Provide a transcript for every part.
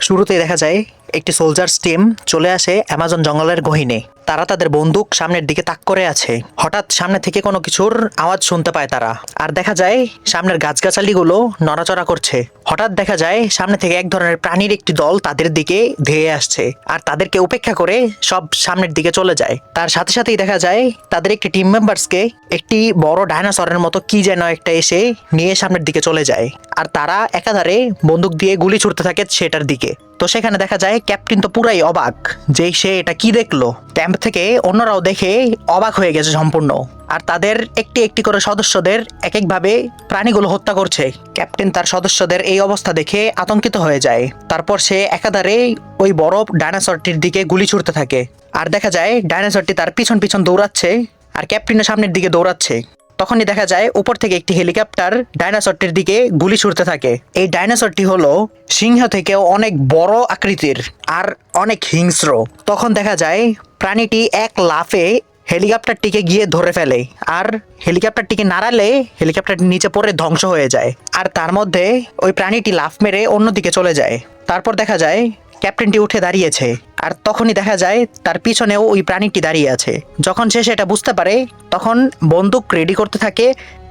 শুরুতেই দেখা যায় একটি সোলজার্স টিম চলে আসে অ্যামাজন জঙ্গলের গহীনে। তারা তাদের বন্দুক সামনের দিকে তাক করে আছে। হঠাৎ সামনে থেকে কোনো কিছুর আওয়াজ শুনতে পায় তারা। আর দেখা যায়, সামনের গাছগাছালিগুলো নড়াচড়া করছে। হঠাৎ দেখা যায়, সামনে থেকে এক ধরনের প্রাণীর একটি দল তাদের দিকে ধেয়ে আসছে। আর তাদেরকে উপেক্ষা করে সব সামনের দিকে চলে যায়। তার সাথে সাথেই দেখা যায়, তাদের একটি টিম মেম্বার্সকে একটি বড় ডাইনোসরের মতো কি যেন একটা এসে নিয়ে সামনের দিকে চলে যায়। আর তারা একাধারে বন্দুক দিয়ে গুলি ছুটতে থাকে সেটার দিকে। তো সেখানে দেখা যায় ক্যাপ্টেন তো পুরাই অবাক যে সে এটা কি দেখল। ক্যাম্প থেকে অন্যরাও দেখে অবাক হয়ে গেছে সম্পূর্ণ। আর তাদের একটি একটি করে সদস্যদের এক একভাবে প্রাণীগুলো হত্যা করছে। ক্যাপ্টেন তার সদস্যদের এই অবস্থা দেখে আতঙ্কিত হয়ে যায়। তারপর সে একাধারে ওই বড় ডাইনোসরটির দিকে গুলি ছুটতে থাকে। আর দেখা যায় ডাইনোসরটি তার পিছন পিছন দৌড়াচ্ছে আর ক্যাপ্টেনের সামনের দিকে দৌড়াচ্ছে। তখনই দেখা যায় উপর থেকে একটি হেলিকপ্টার ডাইনোসরটির দিকে গুলি ছুটতে থাকে। এই ডাইনোসরটি হলো সিংহ থেকেও অনেক বড় আকৃতির আর অনেক হিংস্র। তখন দেখা যায় প্রাণীটি এক লাফে হেলিকপ্টারটিকে গিয়ে ধরে ফেলে আর হেলিকপ্টারটিকে নাড়ালে হেলিকপ্টারটি নিচে পড়ে ধ্বংস হয়ে যায়। আর তার মধ্যে ওই প্রাণীটি লাফ মেরে অন্যদিকে চলে যায়। তারপর দেখা যায় ক্যাপ্টেনটি উঠে দাঁড়িয়েছে, আর তখনই দেখা যায় তার পিছনেও ওই প্রাণীটি দাঁড়িয়ে আছে। যখন সে সেটা বুঝতে পারে, তখন বন্দুক রেডি করতে থাকে,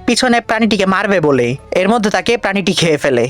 পিছনে প্রাণীটিকে মারবে বলে। এর মধ্যে তাকে প্রাণীটি খেয়ে ফেলে।